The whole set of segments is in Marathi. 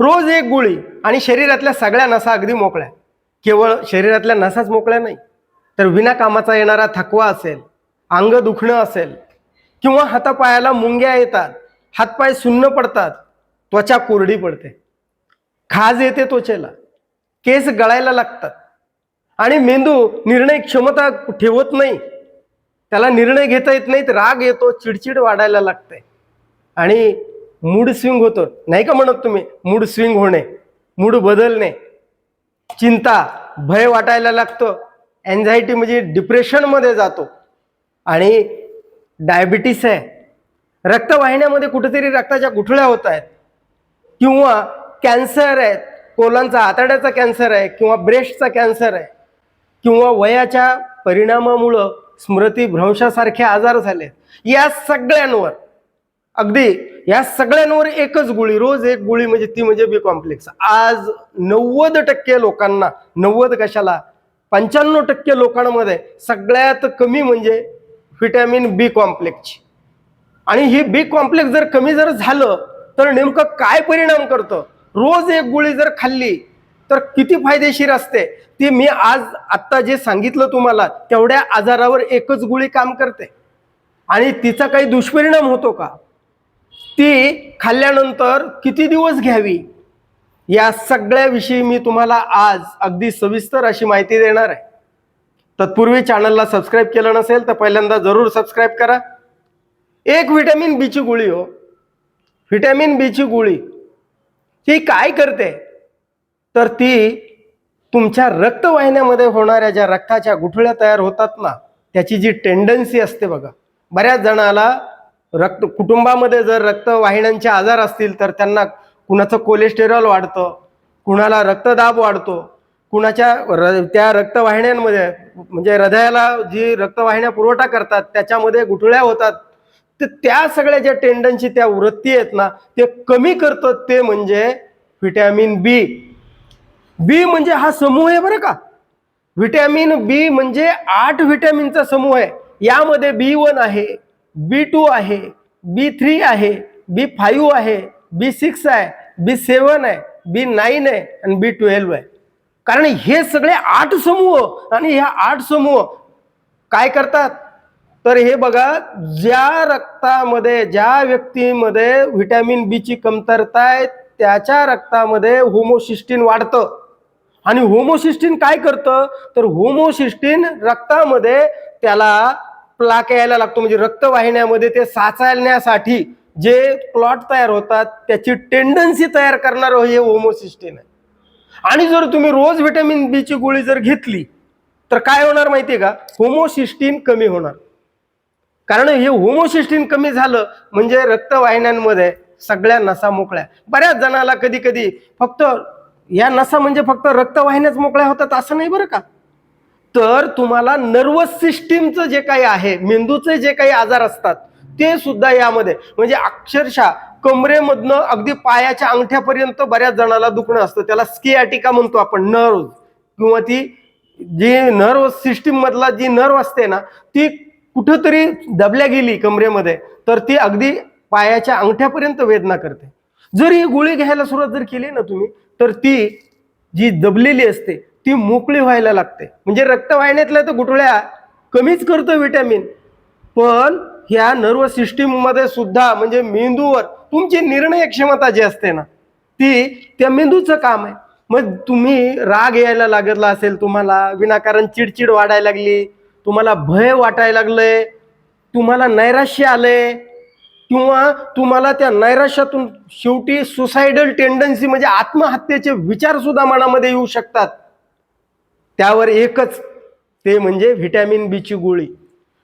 रोज एक गोळी आणि शरीरातल्या सगळ्या नसा अगदी मोकळ्या. केवळ शरीरातल्या नसाच मोकळ्या नाही तर विनाकामाचा येणारा थकवा असेल अंग दुखणं असेल किंवा हातापायाला मुंग्या येतात हातपाय सुन्न पडतात त्वचा कोरडी पडते. खाज येते त्वचेला केस गळायला लागतात. आणि मेंदू निर्णय क्षमता ठेवत नाही. त्याला निर्णय घेता येत नाहीत राग येतो चिडचिड वाढायला लागते. आणि मूड स्विंग होतो. नाही का म्हणत तुम्ही? मूड स्विंग होणे मूड बदलणे. चिंता भय वाटायला लागतं. अँझायटी म्हणजे डिप्रेशनमध्ये जातो. आणि डायबिटीस आहे. रक्तवाहिन्यामध्ये कुठेतरी रक्ताच्या गुठळ्या होत आहेत. किंवा कॅन्सर आहे. कोलांचा आतड्याचा कॅन्सर आहे किंवा ब्रेस्टचा कॅन्सर आहे. किंवा वयाच्या परिणामामुळं स्मृतीभ्रंशासारखे आजार झाले या सगळ्यांवर अगदी या सगळ्यांवर एकच गोळी रोज एक गोळी म्हणजे ती म्हणजे बी कॉम्प्लेक्स आज नव्वद टक्के लोकांना नव्वद कशाला? पंच्याण्णव टक्के लोकांमध्ये सगळ्यात कमी म्हणजे व्हिटॅमिन बी कॉम्प्लेक्सची आणि ही बी कॉम्प्लेक्स जर कमी जर झालं तर नेमकं काय परिणाम करतं? रोज एक गोळी जर खाल्ली तर किती फायदेशीर असते? ती मी आज आत्ता जे सांगितलं तुम्हाला तेवढ्या आजारावर एकच गोळी काम करते. आणि तिचा काही दुष्परिणाम होतो का? ती खाल्ल्यानंतर किती दिवस घ्यावी? या सगळ्याविषयी मी तुम्हाला आज अगदी सविस्तर अशी माहिती देणार आहे. तत्पूर्वी चॅनलला सबस्क्राईब केलं नसेल तर पहिल्यांदा जरूर सबस्क्राईब करा. एक व्हिटॅमिन बीची गोळी हो. व्हिटॅमिन बीची गोळी. ती काय करते? तर ती तुमच्या रक्तवाहिन्यामध्ये होणाऱ्या ज्या रक्ताच्या गुठळ्या तयार होतात ना त्याची जी टेंडन्सी असते बघा. बऱ्याच जणाला रक्त कुटुंबामध्ये जर रक्तवाहिन्यांचे आजार असतील तर त्यांना कुणाचं कोलेस्टेरॉल वाढतं कुणाला रक्तदाब वाढतो कुणाच्या र त्या रक्तवाहिन्यांमध्ये म्हणजे हृदयाला जी रक्तवाहिन्या पुरवठा करतात त्याच्यामध्ये गुठळ्या होतात तर त्या सगळ्या ज्या टेंडनची त्या वृत्ती आहेत ना ते कमी करतं ते म्हणजे व्हिटॅमिन बी बी म्हणजे हा समूह आहे बरं का. व्हिटॅमिन बी म्हणजे आठ व्हिटॅमिनचा समूह आहे. यामध्ये बी वन आहे. बी टू आहे बी थ्री आहे बी फाईव्ह आहे बी सिक्स आहे बी सेवन आहे बी नाईन आहे आणि बी ट्वेल्व आहे. कारण हे सगळे आठ समूह आणि ह्या आठ समूह काय करतात? तर हे बघा ज्या रक्तामध्ये ज्या व्यक्तीमध्ये व्हिटॅमिन बीची कमतरता आहे त्याच्या रक्तामध्ये होमोसिस्टीन वाढतं. आणि होमोसिस्टीन काय करतं? तर होमोसिस्टीन रक्तामध्ये त्याला प्लाक यायला लागतो. म्हणजे रक्तवाहिन्यामध्ये ते साचण्यासाठी जे प्लॉट तयार होतात त्याची टेंडन्सी तयार करणार हे होमोसिस्टीन आहे. आणि जर तुम्ही रोज व्हिटॅमिन बीची गोळी जर घेतली तर काय होणार माहितीये का? होमोसिस्टीन कमी होणार. कारण हे होमोसिस्टीन कमी झालं म्हणजे रक्तवाहिन्यांमध्ये सगळ्या नसा मोकळ्या. बऱ्याच जणाला कधी कधी फक्त या नसा म्हणजे फक्त रक्तवाहिन्याच मोकळ्या होतात असं नाही बरं का? तर तुम्हाला नर्वस सिस्टीमचं जे काही आहे मेंदूचे जे काही आजार असतात ते सुद्धा यामध्ये. म्हणजे अक्षरशः कमरेमधनं अगदी पायाच्या अंगठ्यापर्यंत बऱ्याच जणाला दुखणं असतं. त्याला स्कियाटिका म्हणतो आपण नर्व किंवा ती जी नर्व सिस्टीम मधला जी नर्व असते ना ती कुठंतरी दबल्या गेली कमरेमध्ये तर ती अगदी पायाच्या अंगठ्यापर्यंत वेदना करते. जर ही गोळी घ्यायला सुरुवात जर केली ना तुम्ही तर ती जी दबलेली असते ती मोकळी व्हायला लागते. म्हणजे रक्तवाहिन्यातल्या तर गुठळ्या कमीच करतो विटॅमिन पण ह्या नर्व सिस्टीममध्ये सुद्धा म्हणजे मेंदूवर तुमची निर्णय क्षमता जी असते ना ती त्या मेंदूचं काम आहे. मग तुम्ही राग यायला लागला असेल तुम्हाला विनाकारण चिडचिड वाढायला लागली तुम्हाला भय वाटायला लागलंय तुम्हाला नैराश्य आले किंवा तुम्हाला त्या नैराश्यातून शेवटी सुसायडल टेंडन्सी म्हणजे आत्महत्येचे विचार सुद्धा मनामध्ये येऊ शकतात. त्यावर एकच ते म्हणजे व्हिटॅमिन बीची गोळी.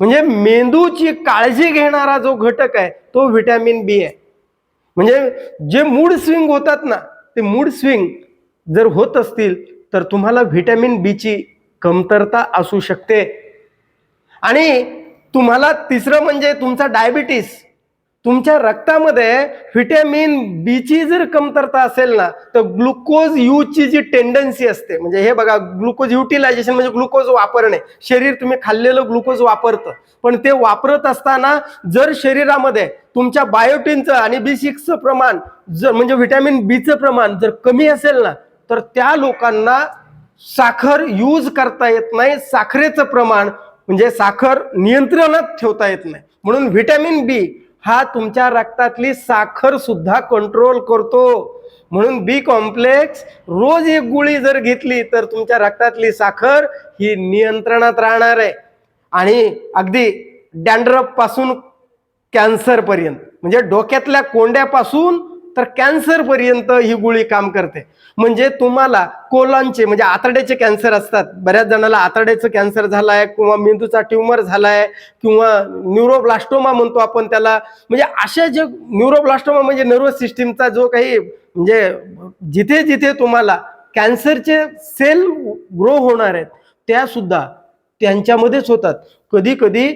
म्हणजे मेंदूची काळजी घेणारा जो घटक आहे तो व्हिटॅमिन बी आहे. म्हणजे जे मूड स्विंग होतात ना ते मूड स्विंग जर होत असतील तर तुम्हाला व्हिटॅमिन बीची कमतरता असू शकते. आणि तुम्हाला तिसरं म्हणजे तुमचा डायबिटीस तुमच्या रक्तामध्ये व्हिटॅमिन बीची जर कमतरता असेल ना तर ग्लुकोज यूजची जी टेंडन्सी असते म्हणजे हे बघा ग्लुकोज युटिलायझेशन म्हणजे ग्लुकोज वापरणे. शरीर तुम्ही खाल्लेलं ग्लुकोज वापरतं. पण ते वापरत असताना जर शरीरामध्ये तुमच्या बायोटीनचं आणि बी सिक्सचं प्रमाण जर म्हणजे व्हिटॅमिन बीचं प्रमाण जर कमी असेल ना तर त्या लोकांना साखर यूज करता येत नाही. साखरेचं प्रमाण म्हणजे साखर नियंत्रणात ठेवता येत नाही. म्हणून व्हिटॅमिन बी हा तुमच्या रक्तातली साखर सुद्धा कंट्रोल करतो. म्हणून बी कॉम्प्लेक्स रोज एक गोळी जर घेतली तर तुमच्या रक्तातली साखर ही नियंत्रणात राहणार आहे. आणि अगदी डॅन्ड्रफपासून कॅन्सर पर्यंत म्हणजे डोक्यातल्या कोंड्यापासून तर कॅन्सर पर्यंत ही गोळी काम करते. म्हणजे तुम्हाला कोलॉनचे म्हणजे आतड्याचे कॅन्सर असतात. बऱ्याच जणाला आतड्याचं कॅन्सर झालाय किंवा मेंदूचा ट्युमर झालाय किंवा न्यूरोब्लास्टोमा म्हणतो आपण त्याला. म्हणजे अशा जे न्यूरोब्लास्टोमा म्हणजे नर्वस सिस्टीमचा जो काही म्हणजे जिथे जिथे तुम्हाला कॅन्सरचे सेल ग्रो होणार आहेत त्या सुद्धा त्यांच्यामध्येच होतात. कधी कधी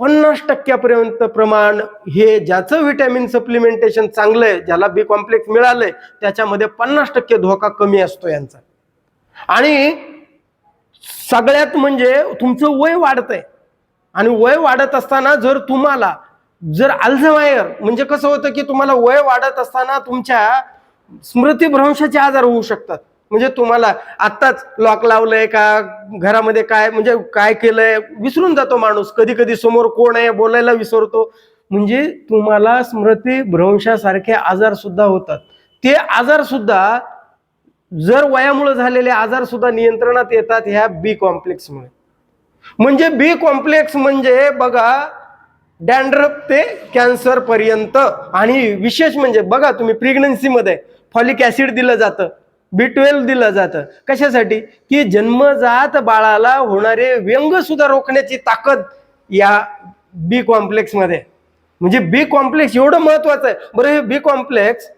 पन्नास टक्क्यापर्यंत प्रमाण हे ज्याचं व्हिटॅमिन सप्लिमेंटेशन चांगलं आहे ज्याला बी कॉम्प्लेक्स मिळालंय त्याच्यामध्ये पन्नास टक्के धोका कमी असतो यांचा. आणि सगळ्यात म्हणजे तुमचं वय वाढतंय. आणि वय वाढत असताना जर तुम्हाला जर अल्झमायर म्हणजे कसं होतं की तुम्हाला वय वाढत असताना तुमच्या स्मृतीभ्रंशाचे आजार होऊ शकतात. म्हणजे तुम्हाला आत्ताच लॉक लावलंय का? घरामध्ये काय म्हणजे काय केलंय? विसरून जातो माणूस. कधी कधी समोर कोण आहे बोलायला विसरतो. म्हणजे तुम्हाला स्मृती भ्रंशासारखे आजार सुद्धा होतात. ते आजार सुद्धा जर वयामुळे झालेले आजार सुद्धा नियंत्रणात येतात ह्या बी कॉम्प्लेक्समुळे म्हणजे बी कॉम्प्लेक्स म्हणजे बघा डॅन्ड्रफ ते कॅन्सर पर्यंत. आणि विशेष म्हणजे बघा तुम्ही प्रेग्नन्सीमध्ये फॉलिक ऍसिड दिलं जातं. बी ट्वेल्व दिलं जातं. कशासाठी? की जन्मजात बाळाला होणारे व्यंग सुद्धा रोखण्याची ताकद या बी कॉम्प्लेक्समध्ये म्हणजे बी कॉम्प्लेक्स एवढं महत्वाचं आहे. बरं हे बी कॉम्प्लेक्स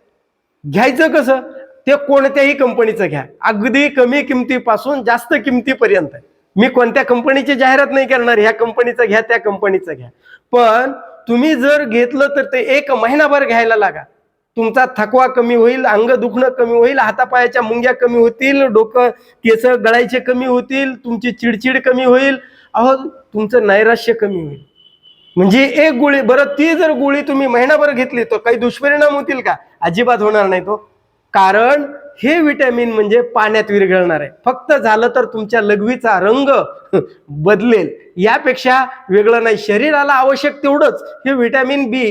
घ्यायचं कसं? ते कोणत्याही कंपनीचं घ्या. अगदी कमी किमतीपासून जास्त किमतीपर्यंत. मी कोणत्या कंपनीची जाहिरात नाही करणार ह्या कंपनीचं घ्या त्या कंपनीचं घ्या. पण तुम्ही जर घेतलं तर ते एक महिनाभर घ्यायला लागा. तुमचा थकवा कमी होईल अंग दुखणं कमी होईल हातापायाच्या मुंग्या कमी होतील डोकं केस गळायचे कमी होतील तुमची चिडचिड कमी होईल. अहो तुमचं नैराश्य कमी होईल. म्हणजे एक गोळी बरं ती जर गोळी तुम्ही महिनाभर घेतली तर काही दुष्परिणाम होतील का? अजिबात होणार नाही तो. कारण हे विटॅमिन म्हणजे पाण्यात विरघळणार आहे. फक्त झालं तर तुमच्या लघवीचा रंग बदलेल. यापेक्षा वेगळं नाही. शरीराला आवश्यक तेवढंच हे विटॅमिन बी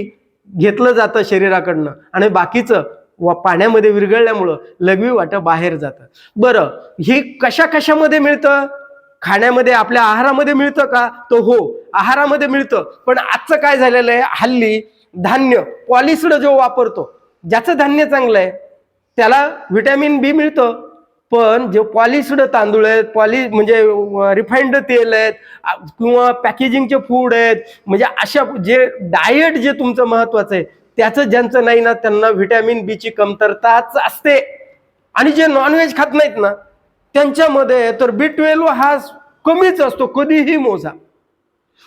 घेतलं जातं शरीराकडनं आणि बाकीचं व पाण्यामध्ये विरघळल्यामुळं लघवी वाटं बाहेर जातं. बरं हे कशा कशामध्ये मिळतं? खाण्यामध्ये आपल्या आहारामध्ये मिळतं का? तर हो आहारामध्ये मिळतं. पण आजचं काय झालेलं आहे? हल्ली धान्य पॉलिस्ड जो वापरतो ज्याचं धान्य चांगलं आहे त्याला व्हिटॅमिन बी मिळतं. पण जे पॉलिश्ड तांदूळ आहेत पॉली म्हणजे रिफाईंड तेल आहेत किंवा पॅकेजिंगचे फूड आहेत म्हणजे अशा जे डाएट जे तुमचं महत्वाचं आहे त्याचं ज्यांचं नाही ना त्यांना व्हिटॅमिन बीची कमतरताच असते. आणि जे नॉनव्हेज खात नाहीत ना त्यांच्यामध्ये तर बी ट्वेल्व हा कमीच असतो कधीही मोजा.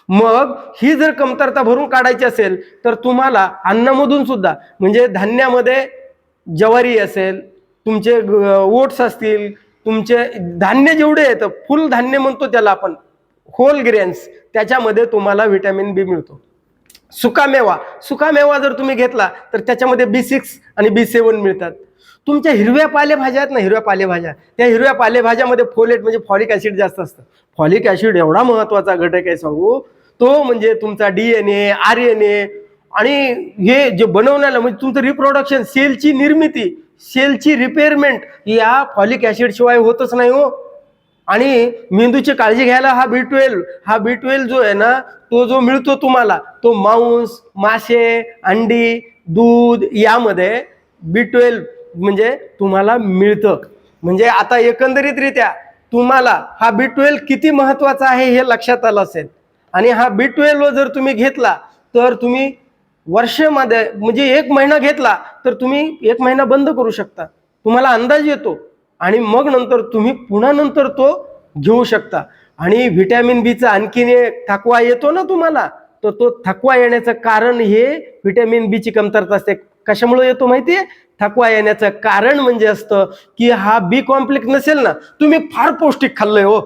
मग ही जर कमतरता भरून काढायची असेल तर तुम्हाला अन्नामधून सुद्धा म्हणजे धान्यामध्ये ज्वारी असेल तुमचे ओट्स असतील तुमचे धान्य जेवढे येतं फुल धान्य म्हणतो त्याला आपण होल ग्रेन्स त्याच्यामध्ये तुम्हाला व्हिटॅमिन बी मिळतो. सुकामेवा सुकामेवा जर तुम्ही घेतला तर त्याच्यामध्ये बी सिक्स आणि बी सेवन मिळतात. तुमच्या हिरव्या पालेभाज्या आहेत ना हिरव्या पालेभाज्या त्या हिरव्या पालेभाज्यामध्ये फोलेट म्हणजे फॉलिक ऍसिड जास्त असतं. फॉलिक ऍसिड एवढा महत्त्वाचा घटक आहे सांगू. तो म्हणजे तुमचा D N A R N A आणि हे जे बनवण्याला म्हणजे तुमचं रिप्रोडक्शन सेलची निर्मिती सेलची रिपेअरमेंट या फॉलिक ऍसिड शिवाय होतच नाही हो. आणि मेंदूची काळजी घ्यायला हा बी ट्वेल्व हा बी ट्वेल्व जो आहे ना तो जो मिळतो तुम्हाला तो मांस मासे अंडी दूध यामध्ये बी ट्वेल्व म्हणजे तुम्हाला मिळतं. म्हणजे आता एकंदरीतरित्या तुम्हाला हा बी ट्वेल्व किती महत्त्वाचा आहे हे लक्षात आलं असेल. आणि हा बी ट्वेल्व जर तुम्ही घेतला तर तुम्ही वर्षामध्ये म्हणजे एक महिना घेतला तर तुम्ही एक महिना बंद करू शकता. तुम्हाला अंदाज येतो आणि मग नंतर तुम्ही पुन्हा नंतर तो घेऊ शकता. आणि व्हिटॅमिन बीचा आणखीन एक थकवा येतो ना तुम्हाला तर तो थकवा येण्याचं कारण हे व्हिटॅमिन बीची कमतरता असते. कशामुळे येतो माहितीये? थकवा येण्याचं कारण म्हणजे असतं की हा बी कॉम्प्लेक्स नसेल ना तुम्ही फार पौष्टिक खाल्लंय हो.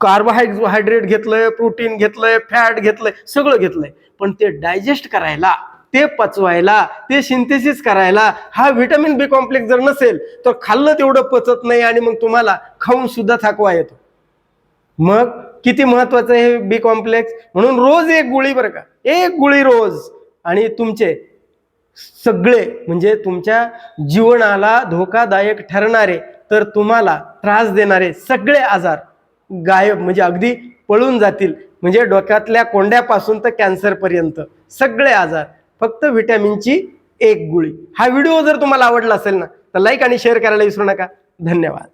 कार्बोहायड्रेट घेतलंय प्रोटीन घेतलंय फॅट घेतलंय सगळं घेतलंय. पण ते डायजेस्ट करायला ते पचवायला ते सिंथेसिस करायला हा व्हिटॅमिन बी कॉम्प्लेक्स जर नसेल तर खाल्लं तेवढं पचत नाही आणि मग तुम्हाला खाऊन सुद्धा थकवा येतो. मग किती महत्वाचं आहे हे बी कॉम्प्लेक्स? म्हणून रोज एक गोळी बरं का एक गोळी रोज. आणि तुमचे सगळे म्हणजे तुमच्या जीवनाला धोकादायक ठरणारे तर तुम्हाला त्रास देणारे सगळे आजार गायब म्हणजे अगदी पळून जातील. म्हणजे डोक्यातल्या कोंड्यापासून तर कॅन्सरपर्यंत सगळे आजार. फक्त व्हिटॅमिनची एक गुळी. हा व्हिडिओ जर तुम्हाला आवडला असेल ना तर लाईक आणि शेअर करायला विसरू नका. धन्यवाद.